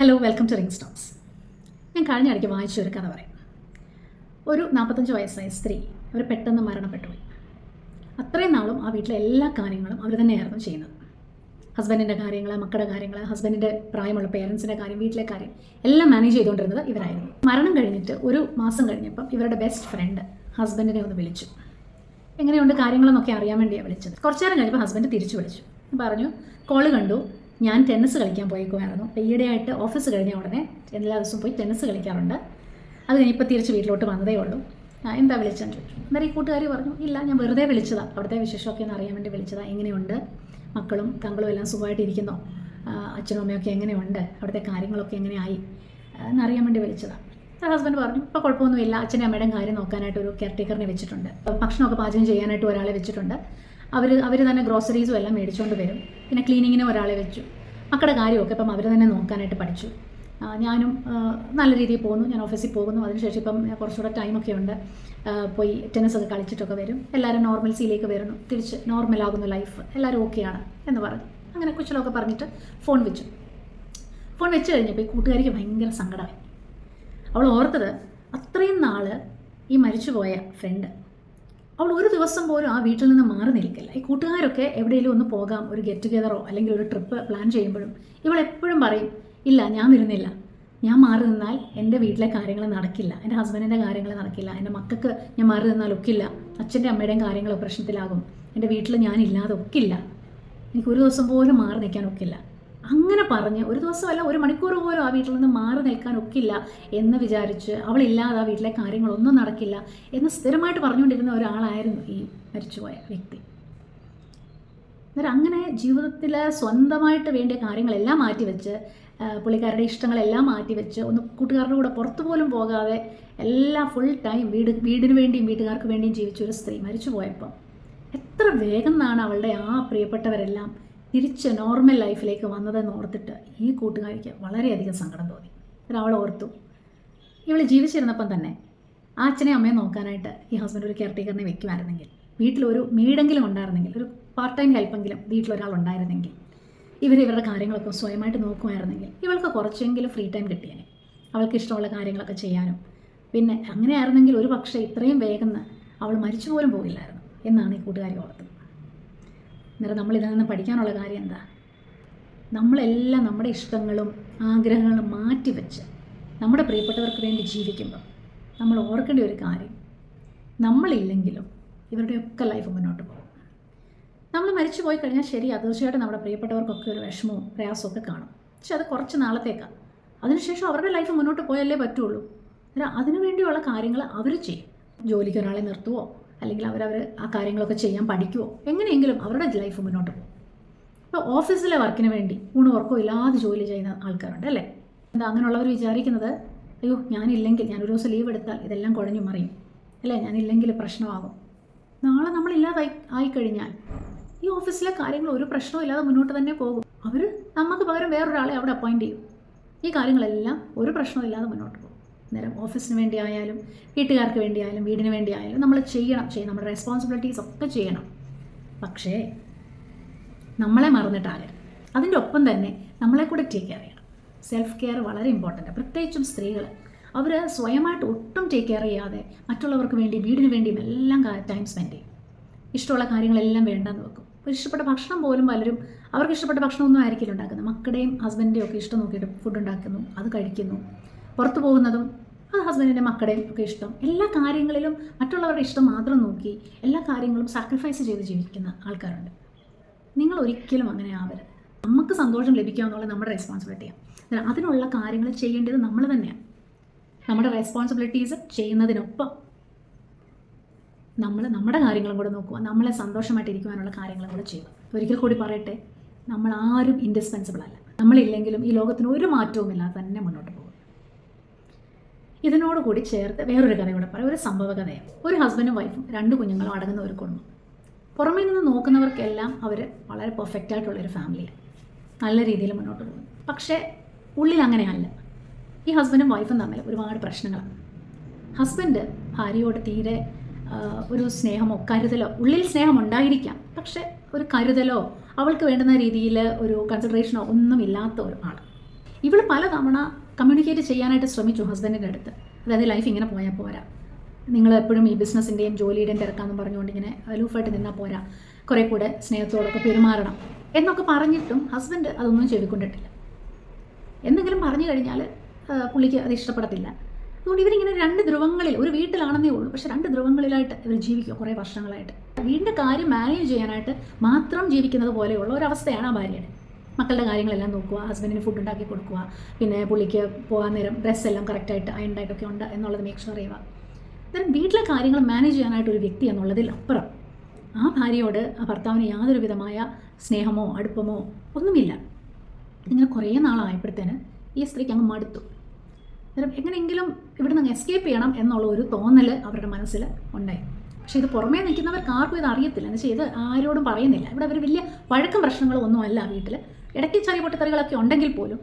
Hello welcome to ring stokes ഞാൻ കഴിഞ്ഞ ഇടയ്ക്ക് വായിച്ച ഒരു കഥ പറയാം. ഒരു നാൽപ്പത്തഞ്ച് വയസ്സായ സ്ത്രീ അവർ പെട്ടെന്ന് മരണപ്പെട്ടു പോയി അത്രയും നാളും ആ വീട്ടിലെ എല്ലാ കാര്യങ്ങളും അവർ തന്നെയായിരുന്നു ചെയ്യുന്നത്. ഹസ്ബൻഡിന്റെ കാര്യങ്ങൾ മക്കളുടെ കാര്യങ്ങൾ ഹസ്ബൻഡിന്റെ പ്രായമുള്ള പേരൻസിന്റെ കാര്യം വീട്ടിലെ കാര്യം എല്ലാം മാനേജ് ചെയ്തുകൊണ്ടിരുന്നത് ഇവരായിരുന്നു. മരണം കഴിഞ്ഞിട്ട് ഒരു മാസം കഴിഞ്ഞപ്പം ഇവരുടെ ബെസ്റ്റ് ഫ്രണ്ട് ഹസ്ബൻഡിനെ ഒന്ന് വിളിച്ചു. എങ്ങനെയുണ്ട് കാര്യങ്ങളെന്നൊക്കെ അറിയാൻ വേണ്ടിയാണ് വിളിച്ചത്. കുറച്ചു നേരം കഴിഞ്ഞപ്പോൾ ഹസ്ബൻഡ് തിരിച്ചു വിളിച്ചു. പറഞ്ഞു കോൾ കണ്ടു. ഞാൻ ടെന്നീസ് കളിക്കാൻ പോയേക്കുമായിരുന്നു അപ്പോൾ ഈയിടെയായിട്ട് ഓഫീസ് കഴിഞ്ഞ ഉടനെ എല്ലാ ദിവസവും പോയി ടെന്നീസ് കളിക്കാറുണ്ട്. അത് കഴിഞ്ഞ് ഇപ്പോൾ തിരിച്ച് വീട്ടിലോട്ട് വന്നതേ ഉള്ളൂ. എന്താ വിളിച്ചെന്ന് ചോദിച്ചു. അന്നേരം ഈ കൂട്ടുകാരി പറഞ്ഞു ഇല്ല ഞാൻ വെറുതെ വിളിച്ചതാണ് അവിടുത്തെ വിശേഷമൊക്കെ ഒന്ന് അറിയാൻ വേണ്ടി വിളിച്ചതാണ് എങ്ങനെയുണ്ട്? മക്കളും തങ്ങളും എല്ലാം സുഖമായിട്ടിരിക്കുന്നോ അച്ഛനും അമ്മയൊക്കെ എങ്ങനെയുണ്ട്? അവിടുത്തെ കാര്യങ്ങളൊക്കെ എങ്ങനെയായി? എന്നറിയാൻ വേണ്ടി വിളിച്ചതാണ് ഹസ്ബൻഡ് പറഞ്ഞു ഇപ്പോൾ കുഴപ്പമൊന്നുമില്ല. അച്ഛന്റെ അമ്മയുടെയും കാര്യം നോക്കാനായിട്ട് ഒരു കെയർ ടേക്കറിനെ വെച്ചിട്ടുണ്ട്. ഭക്ഷണമൊക്കെ പാചകം ചെയ്യാനായിട്ട് ഒരാളെ വെച്ചിട്ടുണ്ട്. അവർ അവർ തന്നെ ഗ്രോസറീസും എല്ലാം മേടിച്ചുകൊണ്ട് വരും. പിന്നെ ക്ലീനിങ്ങിന് ഒരാളെ വെച്ചു. മക്കളുടെ കാര്യമൊക്കെ ഇപ്പം അവർ തന്നെ നോക്കാനായിട്ട് പഠിച്ചു. ഞാനും നല്ല രീതിയിൽ പോകുന്നു. ഞാൻ ഓഫീസിൽ പോകുന്നു. അതിനുശേഷം ഇപ്പം കുറച്ചുകൂടെ ടൈമൊക്കെ ഉണ്ട്. പോയി ടെന്നിസ് ഒക്കെ കളിച്ചിട്ടൊക്കെ വരും. എല്ലാവരും നോർമൽസിയിലേക്ക് വരുന്നു. തിരിച്ച് നോർമലാകുന്നു ലൈഫ് എല്ലാവരും ഓക്കെയാണ് എന്ന് പറഞ്ഞു. അങ്ങനെ കുശലമൊക്കെ പറഞ്ഞിട്ട് ഫോൺ വെച്ചു. ഫോൺ വെച്ച് കഴിഞ്ഞപ്പോൾ ഈ കൂട്ടുകാരിക്ക് ഭയങ്കര സങ്കടമായി. അവൾ ഓർത്തത് അത്രയും നാൾ ഈ മരിച്ചുപോയ ഫ്രണ്ട് അവൾ ഒരു ദിവസം പോലും ആ വീട്ടിൽ നിന്ന് മാറി നിൽക്കില്ല. ഈ കൂട്ടുകാരൊക്കെ എവിടെയെങ്കിലും ഒന്ന് പോകാം ഒരു ഗെറ്റ് ടുഗെദറോ അല്ലെങ്കിൽ ഒരു ട്രിപ്പ് പ്ലാൻ ചെയ്യുമ്പോഴും ഇവൾ എപ്പോഴും പറയും ഇല്ല ഞാൻ വരുന്നില്ല ഞാൻ മാറി നിന്നാൽ എന്റെ വീട്ടിലെ കാര്യങ്ങൾ നടക്കില്ല. എന്റെ ഹസ്ബൻഡിന്റെ കാര്യങ്ങൾ നടക്കില്ല. എന്റെ മക്കൾക്ക് ഞാൻ മാറി നിന്നാൽ ഒക്കില്ല. അച്ഛന്റെ അമ്മയുടെയും കാര്യങ്ങൾ പ്രശ്നത്തിലാകും. എന്റെ വീട്ടിൽ ഞാനില്ലാതെ ഒക്കില്ല. എനിക്ക് ഒരു ദിവസം പോലും മാറി നിൽക്കാൻ ഒക്കില്ല. അങ്ങനെ പറഞ്ഞ് ഒരു ദിവസമല്ല ഒരു മണിക്കൂർ പോലും ആ വീട്ടിൽ നിന്ന് മാറി നിൽക്കാൻ ഒക്കില്ല എന്ന് വിചാരിച്ച് അവളില്ലാതെ ആ വീട്ടിലെ കാര്യങ്ങളൊന്നും നടക്കില്ല എന്ന് സ്ഥിരമായിട്ട് പറഞ്ഞുകൊണ്ടിരുന്ന ഒരാളായിരുന്നു ഈ മരിച്ചുപോയ വ്യക്തി. അന്നേരം അങ്ങനെ ജീവിതത്തിൽ സ്വന്തമായിട്ട് വേണ്ടിയ കാര്യങ്ങളെല്ലാം മാറ്റിവെച്ച് പുള്ളിക്കാരുടെ ഇഷ്ടങ്ങളെല്ലാം മാറ്റിവെച്ച് ഒന്ന് കൂട്ടുകാരുടെ കൂടെ പുറത്തു പോലും പോകാതെ എല്ലാം ഫുൾ ടൈം വീട് വീടിന് വേണ്ടിയും വീട്ടുകാർക്ക് വേണ്ടിയും ജീവിച്ച ഒരു സ്ത്രീ മരിച്ചു പോയപ്പം എത്ര വേഗം എന്നാണ് അവളുടെ ആ പ്രിയപ്പെട്ടവരെല്ലാം തിരിച്ച് നോർമൽ ലൈഫിലേക്ക് വന്നതെന്ന് ഓർത്തിട്ട് ഈ കൂട്ടുകാരിക്ക് വളരെയധികം സങ്കടം തോന്നി. എന്നിട്ട് അവൾ ഓർത്തു. ഇവൾ ജീവിച്ചിരുന്നപ്പം തന്നെ ആ അച്ഛനെ അമ്മയെ നോക്കാനായിട്ട് ഈ ഹസ്ബൻഡ് ഒരു കെയർ ടേക്കറിനെ വെക്കുമായിരുന്നെങ്കിൽ വീട്ടിലൊരു മീടെങ്കിലും ഉണ്ടായിരുന്നെങ്കിൽ ഒരു പാർട്ട് ടൈം ഹെൽപ്പെങ്കിലും വീട്ടിലൊരാൾ ഉണ്ടായിരുന്നെങ്കിൽ ഇവർ ഇവരുടെ കാര്യങ്ങളൊക്കെ സ്വയമായിട്ട് നോക്കുമായിരുന്നെങ്കിൽ ഇവൾക്ക് കുറച്ചെങ്കിലും ഫ്രീ ടൈം കിട്ടിയേനെ. അവൾക്ക് ഇഷ്ടമുള്ള കാര്യങ്ങളൊക്കെ ചെയ്യാനും പിന്നെ അങ്ങനെയായിരുന്നെങ്കിൽ ഒരു പക്ഷേ ഇത്രയും വേഗം അവൾ മരിച്ചു പോലും പോകില്ലായിരുന്നു എന്നാണ് ഈ കൂട്ടുകാരി ഓർത്തത്. അന്നേരം നമ്മൾ ഇതിൽ നിന്ന് പഠിക്കാനുള്ള കാര്യം എന്താ? നമ്മളെല്ലാം നമ്മുടെ ഇഷ്ടങ്ങളും ആഗ്രഹങ്ങളും മാറ്റിവെച്ച് നമ്മുടെ പ്രിയപ്പെട്ടവർക്ക് വേണ്ടി ജീവിക്കുമ്പോൾ നമ്മൾ ഓർക്കേണ്ട ഒരു കാര്യം നമ്മളില്ലെങ്കിലും ഇവരുടെയൊക്കെ ലൈഫ് മുന്നോട്ട് പോകും. നമ്മൾ മരിച്ചു പോയി കഴിഞ്ഞാൽ ശരി തീർച്ചയായിട്ടും നമ്മുടെ പ്രിയപ്പെട്ടവർക്കൊക്കെ ഒരു വിഷമവും പ്രയാസമൊക്കെ കാണും. പക്ഷെ അത് കുറച്ച് നാളത്തേക്കാണ് അതിനുശേഷം അവരുടെ ലൈഫ് മുന്നോട്ട് പോയല്ലേ പറ്റുള്ളൂ. അതിനു വേണ്ടിയുള്ള കാര്യങ്ങൾ അവർ ചെയ്യും. ജോലിക്ക് ഒരാളെ നിർത്തുവോ? അല്ലെങ്കിൽ അവരവർ ആ കാര്യങ്ങളൊക്കെ ചെയ്യാൻ പഠിക്കുമോ എങ്ങനെയെങ്കിലും അവരുടെ ലൈഫ് മുന്നോട്ട് പോകും. ഇപ്പോൾ ഓഫീസിലെ വർക്കിന് വേണ്ടി ഊണ് ഉറക്കോ ഇല്ലാതെ ജോലി ചെയ്യുന്ന ആൾക്കാരുണ്ട് അല്ലേ? എന്താ അങ്ങനെയുള്ളവർ വിചാരിക്കുന്നത് അയ്യോ ഞാനില്ലെങ്കിൽ ഞാനൊരു ദിവസം ലീവ് എടുത്താൽ ഇതെല്ലാം കുഴഞ്ഞു മറിയും. അല്ലേ? ഞാനില്ലെങ്കിൽ പ്രശ്നമാകും. നാളെ നമ്മളില്ലാതായി ആയിക്കഴിഞ്ഞാൽ ഈ ഓഫീസിലെ കാര്യങ്ങൾ ഒരു പ്രശ്നവും ഇല്ലാതെ മുന്നോട്ട് തന്നെ പോകും. അവർ നമുക്ക് പകരം വേറൊരാളെ അവിടെ അപ്പോയിന്റ് ചെയ്യും. ഈ കാര്യങ്ങളെല്ലാം ഒരു പ്രശ്നവും ഇല്ലാതെ മുന്നോട്ട് പോകും. അന്നേരം ഓഫീസിന് വേണ്ടി ആയാലും വീട്ടുകാർക്ക് വേണ്ടി ആയാലും വീടിന് വേണ്ടി ആയാലും നമ്മൾ ചെയ്യണം. ചെയ്യണം നമ്മുടെ റെസ്പോൺസിബിലിറ്റീസ് ഒക്കെ ചെയ്യണം. പക്ഷേ നമ്മളെ മറന്നിട്ടാകരുത് അതിന്റെ ഒപ്പം തന്നെ നമ്മളെ കൂടെ ടേക്ക് കെയർ ചെയ്യണം. സെൽഫ് കെയർ വളരെ ഇമ്പോർട്ടന്റ് പ്രത്യേകിച്ചും സ്ത്രീകൾ അവർ സ്വയമായിട്ട് ഒട്ടും ടേക്ക് കെയർ ചെയ്യാതെ മറ്റുള്ളവർക്ക് വേണ്ടി വീടിന് വേണ്ടിയും എല്ലാം ടൈം സ്പെൻഡ് ചെയ്യും. ഇഷ്ടമുള്ള കാര്യങ്ങളെല്ലാം വേണ്ടെന്ന് വെക്കും. ഇഷ്ടപ്പെട്ട ഭക്ഷണം പോലും പലരും അവർക്ക് ഇഷ്ടപ്പെട്ട ഭക്ഷണമൊന്നും ആയിരിക്കില്ല ഉണ്ടാക്കുന്നത്. മക്കളുടെയും ഹസ്ബൻഡിന്റെയും ഒക്കെ ഇഷ്ടം നോക്കിയിട്ട് ഫുഡ് ഉണ്ടാക്കുന്നു അത് കഴിക്കുന്നു. പുറത്തു പോകുന്നതും അത് ഹസ്ബൻഡിന്റെ മക്കളുടെയും ഒക്കെ ഇഷ്ടം. എല്ലാ കാര്യങ്ങളിലും മറ്റുള്ളവരുടെ ഇഷ്ടം മാത്രം നോക്കി എല്ലാ കാര്യങ്ങളും സാക്രിഫൈസ് ചെയ്ത് ജീവിക്കുന്ന ആൾക്കാരുണ്ട്. നിങ്ങൾ ഒരിക്കലും അങ്ങനെ ആവരുത്. നമുക്ക് സന്തോഷം ലഭിക്കുക എന്നുള്ളത് നമ്മുടെ റെസ്പോൺസിബിലിറ്റിയാണ് അതിനുള്ള കാര്യങ്ങൾ ചെയ്യേണ്ടത് നമ്മൾ തന്നെയാണ്. നമ്മുടെ റെസ്പോൺസിബിലിറ്റീസ് ചെയ്യുന്നതിനൊപ്പം നമ്മൾ നമ്മുടെ കാര്യങ്ങളും കൂടെ നോക്കുക നമ്മളെ സന്തോഷമായിട്ടിരിക്കുവാനുള്ള കാര്യങ്ങളും കൂടെ ചെയ്യുക. ഒരിക്കൽ കൂടി പറയട്ടെ നമ്മൾ ആരും ഇൻഡിസ്പെൻസിബിൾ അല്ല. നമ്മളില്ലെങ്കിലും ഈ ലോകത്തിന് ഒരു മാറ്റവുമില്ലാതെ തന്നെ മുന്നോട്ട് ഇതിനോട് കൂടി ചേർത്ത് വേറൊരു കഥ കൂടെ പറയാം. ഒരു സംഭവ കഥയാണ് ഒരു ഹസ്ബൻഡും വൈഫും രണ്ട് കുഞ്ഞുങ്ങളും അടങ്ങുന്ന ഒരു കുടുംബം. പുറമേ നിന്ന് നോക്കുന്നവർക്കെല്ലാം അവർ വളരെ പെർഫെക്റ്റ് ആയിട്ടുള്ളൊരു ഫാമിലിയാണ് നല്ല രീതിയിൽ മുന്നോട്ട് പോകും പക്ഷേ ഉള്ളിൽ അങ്ങനെയല്ല. ഈ ഹസ്ബൻഡും വൈഫും തമ്മിൽ ഒരുപാട് പ്രശ്നങ്ങളാണ് ഹസ്ബൻഡ് ഭാര്യയോട് തീരെ ഒരു സ്നേഹമോ കരുതലോ ഉള്ളിൽ സ്നേഹം ഉണ്ടായിരിക്കാം. പക്ഷെ ഒരു കരുതലോ അവൾക്ക് വേണ്ടുന്ന രീതിയിൽ ഒരു കൺസിഡറേഷനോ ഒന്നും ഇല്ലാത്ത ഒരു ആൾ ഇവൾ പലതവണ കമ്മ്യൂണിക്കേറ്റ് ചെയ്യാനായിട്ട് ശ്രമിച്ചു ഹസ്ബൻഡിന്റെ അടുത്ത്. അതായത് ലൈഫ് ഇങ്ങനെ പോയാൽ പോരാ. നിങ്ങൾ എപ്പോഴും ഈ ബിസിനസ്സിന്റെയും ജോലിയുടെയും തിരക്കാന്ന് പറഞ്ഞുകൊണ്ട് ഇങ്ങനെ അലൂഫായിട്ട് നിന്നാൽ പോരാ. കുറേ കൂടെ സ്നേഹത്തോടൊക്കെ പെരുമാറണം. എന്നൊക്കെ പറഞ്ഞിട്ടും ഹസ്ബൻഡ് അതൊന്നും ചെവിക്കൊണ്ടിട്ടില്ല. എന്തെങ്കിലും പറഞ്ഞു കഴിഞ്ഞാൽ പുള്ളിക്ക് അത് ഇഷ്ടപ്പെടത്തില്ല. അതുകൊണ്ട് ഇവരിങ്ങനെ രണ്ട് ധ്രുവങ്ങളിൽ ഒരു വീട്ടിലാണെന്നേ ഉള്ളൂ. പക്ഷെ രണ്ട് ധ്രുവങ്ങളിലായിട്ട് ഇവർ ജീവിക്കുക കുറേ വർഷങ്ങളായിട്ട്. വീടിന്റെ കാര്യം മാനേജ് ചെയ്യാനായിട്ട് മാത്രം ജീവിക്കുന്നത് പോലെയുള്ള ഒരവസ്ഥയാണ് ആ ഭാര്യയുടെ. മക്കളുടെ കാര്യങ്ങളെല്ലാം നോക്കുക ഹസ്ബൻഡിന് ഫുഡ് ഉണ്ടാക്കി കൊടുക്കുക പിന്നെ പുള്ളിക്ക് പോകാൻ നേരം ഡ്രസ്സ് എല്ലാം കറക്റ്റായിട്ട് അയണ്ടായിട്ടൊക്കെ ഉണ്ട് എന്നുള്ളത് മേക്ക് ഷുവർ ചെയ്യുക ദെൻ വീട്ടിലെ കാര്യങ്ങൾ മാനേജ് ചെയ്യാനായിട്ട് ഒരു വ്യക്തി എന്നുള്ളതിൽ അപ്പുറം ആ ഭാര്യയോട് ആ ഭർത്താവിന് യാതൊരു വിധമായ സ്നേഹമോ അടുപ്പമോ ഒന്നുമില്ല. ഇങ്ങനെ കുറേ നാളായപ്പോഴത്തേന് ഈ സ്ത്രീക്ക് അങ്ങ് മടുത്തു. അന്നേരം എങ്ങനെയെങ്കിലും ഇവിടെ നിന്ന് എസ്കേപ്പ് ചെയ്യണം എന്നുള്ള ഒരു തോന്നൽ അവരുടെ മനസ്സിൽ ഉണ്ടായി. പക്ഷേ ഇത് പുറമേ നിൽക്കുന്നവർക്ക് ആർക്കും ഇത് അറിയത്തില്ല. എന്ന് വെച്ചാൽ ഇത് ആരോടും പറയുന്നില്ല. ഇവിടെ അവർ വലിയ വഴക്കം പ്രശ്നങ്ങളോ ഒന്നും അല്ല വീട്ടിൽ. ഇടയ്ക്ക് ചെറിയ പൊട്ടിത്തെറികളൊക്കെ ഉണ്ടെങ്കിൽ പോലും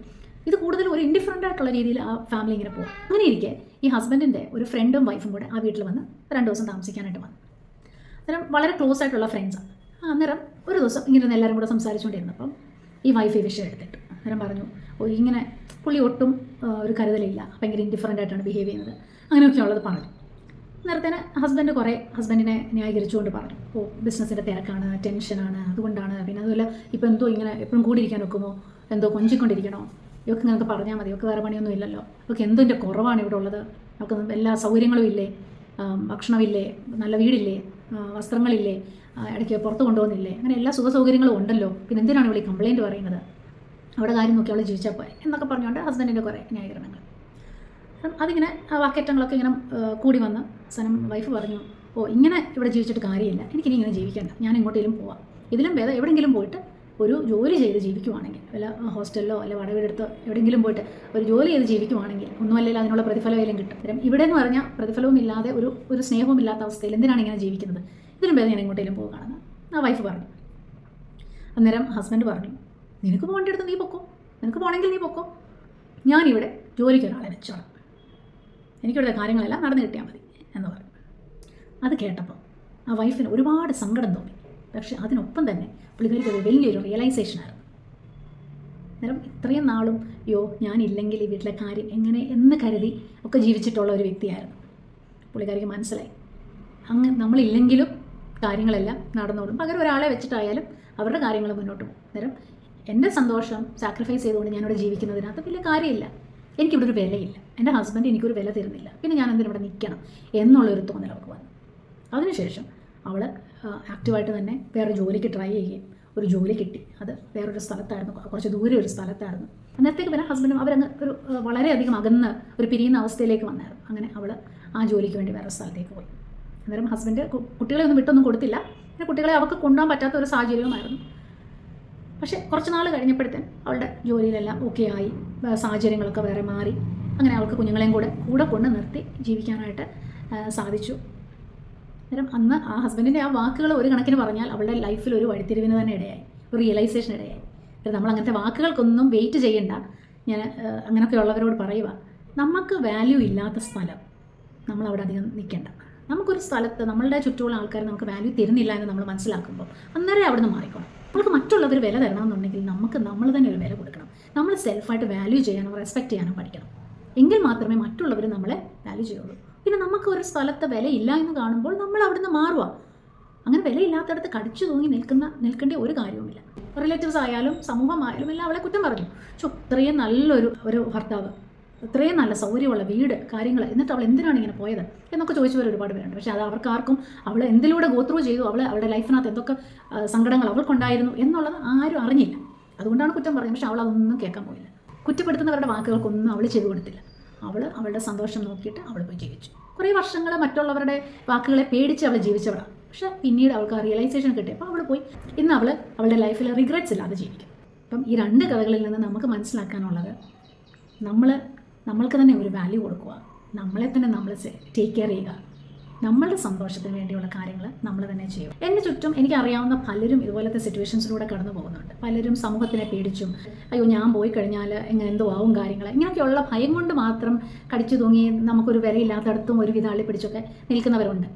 ഇത് കൂടുതൽ ഒരു ഇൻഡിഫറന്റ് ആയിട്ടുള്ള രീതിയിൽ ആ ഫാമിലി ഇങ്ങനെ പോകും. അങ്ങനെ ഇരിക്കെ ഈ ഹസ്ബൻഡിന്റെ ഒരു ഫ്രണ്ടും വൈഫും കൂടെ ആ വീട്ടിൽ വന്ന് രണ്ട് ദിവസം താമസിക്കാനായിട്ട് വന്നു. അന്നേരം വളരെ ക്ലോസ് ആയിട്ടുള്ള ഫ്രണ്ട്സാണ് അന്നേരം ഒരു ദിവസം ഇങ്ങനെ എല്ലാവരും കൂടെ സംസാരിച്ചുകൊണ്ടിരുന്നപ്പം ഈ വൈഫ് ഈ വിഷയം എടുത്തിട്ട്. അന്നേരം പറഞ്ഞു ഓ ഇങ്ങനെ പുള്ളി ഒട്ടും ഒരു കരുതലില്ല. ഭയങ്കര ഇൻഡിഫറന്റ് ആയിട്ടാണ് ബിഹേവ് ചെയ്യുന്നത്. അങ്ങനെയൊക്കെ ഉള്ളത് പറഞ്ഞു. നേരത്തേന് ഹസ്ബൻഡ് കുറേ ഹസ്ബൻഡിനെ ന്യായീകരിച്ചുകൊണ്ട് പറഞ്ഞു. ഓ ബിസിനസ്സിന്റെ തിരക്കാണ് ടെൻഷനാണ് അതുകൊണ്ടാണ്. പിന്നെ അതുപോലെ ഇപ്പോൾ എന്തോ ഇങ്ങനെ എപ്പോഴും കൂടിയിരിക്കാൻ ഒക്കുമോ? എന്തോ കൊഞ്ചിക്കൊണ്ടിരിക്കണോ? ഇവർക്ക് ഇങ്ങനെയൊക്കെ പറഞ്ഞാൽ മതി. ഇവർക്ക് വേറെ പണിയൊന്നും ഇല്ലല്ലോ. ഇവർക്ക് എന്തിന്റെ കുറവാണ് ഇവിടെ ഉള്ളത്? നമുക്ക് എല്ലാ സൗകര്യങ്ങളും ഇല്ലേ? ഭക്ഷണമില്ലേ? നല്ല വീടില്ലേ? വസ്ത്രങ്ങളില്ലേ? ഇടയ്ക്ക് പുറത്ത് കൊണ്ടുപോകുന്നില്ലേ? അങ്ങനെ എല്ലാ സുഖ സൗകര്യങ്ങളും ഉണ്ടല്ലോ. പിന്നെ എന്തിനാണ് ഇവിടെ കംപ്ലയിന്റ് പറയുന്നത്? അവിടെ കാര്യം നോക്കി അവൾ ജീവിച്ചാൽ പോയി എന്നൊക്കെ പറഞ്ഞുകൊണ്ട് ഹസ്ബൻഡിന്റെ കുറേ ന്യായീകരണങ്ങൾ. അതിങ്ങനെ ആ വാക്കേറ്റങ്ങളൊക്കെ ഇങ്ങനെ കൂടി വന്ന് സനം വൈഫ് പറഞ്ഞു ഓ ഇങ്ങനെ ഇവിടെ ജീവിച്ചിട്ട് കാര്യമില്ല. എനിക്കിനി ഇങ്ങനെ ജീവിക്കണ്ട. ഞാൻ എങ്ങോട്ടേലും പോവാം. ഇതിലും ഭേദം എവിടെയെങ്കിലും പോയിട്ട് ഒരു ജോലി ചെയ്ത് ജീവിക്കുവാണെങ്കിൽ വല്ല ഹോസ്റ്റലിലോ അല്ലെ വടവീടെടുത്തോ എവിടെയെങ്കിലും പോയിട്ട് ഒരു ജോലി ചെയ്ത് ജീവിക്കുവാണെങ്കിൽ ഒന്നുമല്ലെങ്കിൽ അതിനുള്ള പ്രതിഫലമെങ്കിലും കിട്ടും. അന്നേരം ഇവിടെ എന്ന് പറഞ്ഞാൽ പ്രതിഫലവും ഇല്ലാതെ ഒരു ഒരു സ്നേഹവും ഇല്ലാത്ത അവസ്ഥയിൽ എന്തിനാണ് ഇങ്ങനെ ജീവിക്കുന്നത്? ഇതിലും ഭേദം ഞാൻ എങ്ങോട്ടേലും പോകുകയാണെന്ന് ആ വൈഫ് പറഞ്ഞു. അന്നേരം ഹസ്ബൻഡ് പറഞ്ഞു നിനക്ക് പോകേണ്ടടുത്ത് നീ പൊക്കോ. നിനക്ക് പോകണമെങ്കിൽ നീ പൊക്കോ. ഞാനിവിടെ ജോലിക്ക് ഒരാളെ വെച്ചോളാം. എനിക്കിവിടുത്തെ കാര്യങ്ങളെല്ലാം നടന്നു കിട്ടിയാൽ മതി എന്ന് പറഞ്ഞു. അത് കേട്ടപ്പോൾ ആ വൈഫിന് ഒരുപാട് സങ്കടം തോന്നി. പക്ഷെ അതിനൊപ്പം തന്നെ പുള്ളിക്കാരിക്ക് അത് വലിയൊരു റിയലൈസേഷനായിരുന്നു അന്നേരം ഇത്രയും നാളും യോ ഞാനില്ലെങ്കിൽ ഈ വീട്ടിലെ കാര്യം എങ്ങനെ എന്ന് കരുതി ഒക്കെ ജീവിച്ചിട്ടുള്ള ഒരു വ്യക്തിയായിരുന്നു. പുള്ളിക്കാരിക്ക് മനസ്സിലായി. അങ്ങ് നമ്മളില്ലെങ്കിലും കാര്യങ്ങളെല്ലാം നടന്നോളും. പകരം ഒരാളെ വെച്ചിട്ടായാലും അവരുടെ കാര്യങ്ങൾ മുന്നോട്ട് പോകും. അന്നേരം എന്റെ സന്തോഷം സാക്രിഫൈസ് ചെയ്തുകൊണ്ട് ഞാനിവിടെ ജീവിക്കുന്നതിനകത്ത് വലിയ കാര്യമില്ല. എനിക്കിവിടെ ഒരു വിലയില്ല. എന്റെ ഹസ്ബൻഡ് എനിക്കൊരു വില തരുന്നില്ല. പിന്നെ ഞാൻ എന്തിനും ഇവിടെ നിൽക്കണം? എന്നുള്ളൊരു തോന്നൽ അവർക്ക് വന്നു. അതിനുശേഷം അവൾ ആക്റ്റീവായിട്ട് തന്നെ വേറെ ജോലിക്ക് ട്രൈ ചെയ്യുകയും ഒരു ജോലി കിട്ടി. അത് വേറൊരു സ്ഥലത്തായിരുന്നു. കുറച്ച് ദൂരെ ഒരു സ്ഥലത്തായിരുന്നു. അന്നേരത്തേക്ക് പിന്നെ ഹസ്ബൻഡും അവരങ്ങ് ഒരു വളരെയധികം അകന്ന് ഒരു പിരിയുന്ന അവസ്ഥയിലേക്ക് വന്നായിരുന്നു. അങ്ങനെ അവൾ ആ ജോലിക്ക് വേണ്ടി വേറെ സ്ഥലത്തേക്ക് പോയി. അന്നേരം ഹസ്ബൻഡ് കുട്ടികളെ ഒന്നും വിട്ടൊന്നും കൊടുത്തില്ല. പിന്നെ കുട്ടികളെ അവൾക്ക് കൊണ്ടുപോകാൻ പറ്റാത്ത ഒരു സാഹചര്യവുമായിരുന്നു. പക്ഷേ കുറച്ച് നാൾ കഴിഞ്ഞപ്പോഴത്തേന് അവളുടെ ജോലിയിലെല്ലാം ഓക്കെ ആയി. സാഹചര്യങ്ങളൊക്കെ വേറെ മാറി. അങ്ങനെ അവൾക്ക് കുഞ്ഞുങ്ങളെയും കൂടെ കൂടെ കൊണ്ട് നിർത്തി ജീവിക്കാനായിട്ട് സാധിച്ചു. അന്നേരം അന്ന് ആ ഹസ്ബൻഡിന്റെ ആ വാക്കുകൾ ഒരു കണക്കിന് പറഞ്ഞാൽ അവളുടെ ലൈഫിൽ ഒരു വഴിത്തിരിവിന് തന്നെ ഇടയായി. ഒരു റിയലൈസേഷൻ ഇടയായി. നമ്മൾ അങ്ങനത്തെ വാക്കുകൾക്കൊന്നും വെയിറ്റ് ചെയ്യണ്ട. ഞാൻ അങ്ങനെയൊക്കെ ഉള്ളവരോട് പറയുക നമുക്ക് വാല്യൂ ഇല്ലാത്ത സ്ഥലം. നമ്മൾ അവിടെ അധികം നിൽക്കേണ്ട. നമുക്കൊരു സ്ഥലത്ത് നമ്മളുടെ ചുറ്റുമുള്ള ആൾക്കാർ നമുക്ക് വാല്യൂ തരുന്നില്ല എന്ന് നമ്മൾ മനസ്സിലാക്കുമ്പോൾ അന്നേരം അവിടെ നിന്ന് മാറിക്കോണം. നമുക്ക് മറ്റുള്ളവർ വില തരണമെന്നുണ്ടെങ്കിൽ നമുക്ക് നമ്മൾ തന്നെ ഒരു വില കൊടുക്കണം. നമ്മൾ സെൽഫായിട്ട് വാല്യൂ ചെയ്യാനും റെസ്പെക്റ്റ് ചെയ്യാനും പഠിക്കണം. എങ്കിൽ മാത്രമേ മറ്റുള്ളവർ നമ്മളെ വാല്യൂ ചെയ്യുള്ളൂ. പിന്നെ നമുക്ക് ഒരു സ്ഥലത്ത് വിലയില്ല എന്ന് കാണുമ്പോൾ നമ്മൾ അവിടുന്ന് മാറുക. അങ്ങനെ വിലയില്ലാത്തടത്ത് കടിച്ചു തൂങ്ങി നിൽക്കുന്ന നിൽക്കേണ്ട ഒരു കാര്യവുമില്ല. റിലേറ്റീവ്സ് ആയാലും സമൂഹമായാലും എല്ലാം അവളെ കുറ്റം പറഞ്ഞു. പക്ഷെ ഇത്രയും നല്ലൊരു ഒരു ഭർത്താവ്. ഇത്രയും നല്ല സൗകര്യമുള്ള വീട് കാര്യങ്ങൾ എന്നിട്ട് അവൾ എന്തിനാണ് ഇങ്ങനെ പോയത് എന്നൊക്കെ ചോദിച്ചവർ ഒരുപാട് പേരുണ്ട്. പക്ഷേ അത് അവർക്ക് ആർക്കും അവൾ എന്തിലൂടെ ഗോത്രൂ ചെയ്തു അവൾ അവളുടെ ലൈഫിനകത്ത് എന്തൊക്കെ സങ്കടങ്ങൾ അവൾക്കുണ്ടായിരുന്നു എന്നുള്ളത് ആരും അറിഞ്ഞില്ല. അതുകൊണ്ടാണ് കുറ്റം പറയുന്നത്. പക്ഷേ അവൾ അതൊന്നും കേൾക്കാൻ പോയില്ല. കുറ്റപ്പെടുത്തുന്നവരുടെ വാക്കുകൾക്കൊന്നും അവൾ ചെയ്തു കൊടുത്തില്ല. അവൾ അവളുടെ സന്തോഷം നോക്കിയിട്ട് അവൾ പോയി ജീവിച്ചു. കുറേ വർഷങ്ങൾ മറ്റുള്ളവരുടെ വാക്കുകളെ പേടിച്ച് അവൾ ജീവിച്ചവളാണ്. പക്ഷേ പിന്നീട് അവൾക്ക് ആ റിയലൈസേഷൻ കിട്ടിയപ്പോൾ അവൾ പോയി. ഇന്ന് അവൾ അവളുടെ ലൈഫിൽ റിഗ്രറ്റ്സ് ഇല്ലാതെ ജീവിക്കും. അപ്പം ഈ രണ്ട് കഥകളിൽ നിന്ന് നമുക്ക് മനസ്സിലാക്കാനുള്ളത് നമ്മൾ നമ്മൾക്ക് തന്നെ ഒരു വാല്യൂ കൊടുക്കുക. നമ്മളെ തന്നെ നമ്മൾ ടേക്ക് കെയർ ചെയ്യുക. നമ്മളുടെ സന്തോഷത്തിന് വേണ്ടിയുള്ള കാര്യങ്ങൾ നമ്മൾ തന്നെ ചെയ്യും എന്റെ ചുറ്റും എനിക്കറിയാവുന്ന പലരും ഇതുപോലത്തെ സിറ്റുവേഷൻസിലൂടെ കടന്നു പോകുന്നുണ്ട്. പലരും സമൂഹത്തിനെ പേടിച്ചും അയ്യോ ഞാൻ പോയി കഴിഞ്ഞാൽ എങ്ങനെ എന്തോ ആവും കാര്യങ്ങൾ ഇങ്ങനെയൊക്കെയുള്ള ഭയം കൊണ്ട് മാത്രം കടിച്ചു തൂങ്ങി നമുക്കൊരു വിലയില്ലാത്തടത്തും ഒരു വിധാളി പിടിച്ചൊക്കെ നിൽക്കുന്നവരുണ്ട്.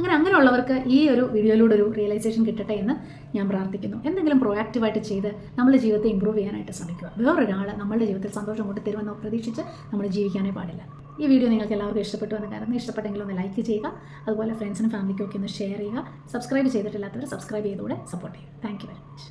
അങ്ങനെ അങ്ങനെയുള്ളവർക്ക് ഈ ഒരു വീഡിയോയിലൂടെ ഒരു റിയലൈസേഷൻ കിട്ടട്ടെ എന്ന് ഞാൻ പ്രാർത്ഥിക്കുന്നു. എന്തെങ്കിലും പ്രൊയാക്റ്റീവായിട്ട് ചെയ്ത് നമ്മുടെ ജീവിതത്തെ ഇമ്പ്രൂവ് ചെയ്യാനായിട്ട് ശ്രമിക്കുക. വേറൊരാൾ നമ്മുടെ ജീവിതത്തിൽ സന്തോഷം കൊണ്ട് തരുമെന്ന് പ്രതീക്ഷിച്ച് നമ്മൾ ജീവിക്കാനേ പാടില്ല. ഈ വീഡിയോ നിങ്ങൾക്ക് എല്ലാവർക്കും ഇഷ്ടപ്പെട്ടു എന്ന് കാരണം ഇഷ്ടപ്പെട്ടെങ്കിൽ ഒന്ന് ലൈക്ക് ചെയ്യുക. അതുപോലെ ഫ്രണ്ട്സിനും ഫാമിലിക്കും ഒക്കെ ഒന്ന് ഷെയർ ചെയ്യുക. സബ്സ്ക്രൈബ് ചെയ്തിട്ടില്ലാത്തവർ സബ്സ്ക്രൈബ് ചെയ്തുകൂടെ സപ്പോർട്ട് ചെയ്യുക. Thank you very much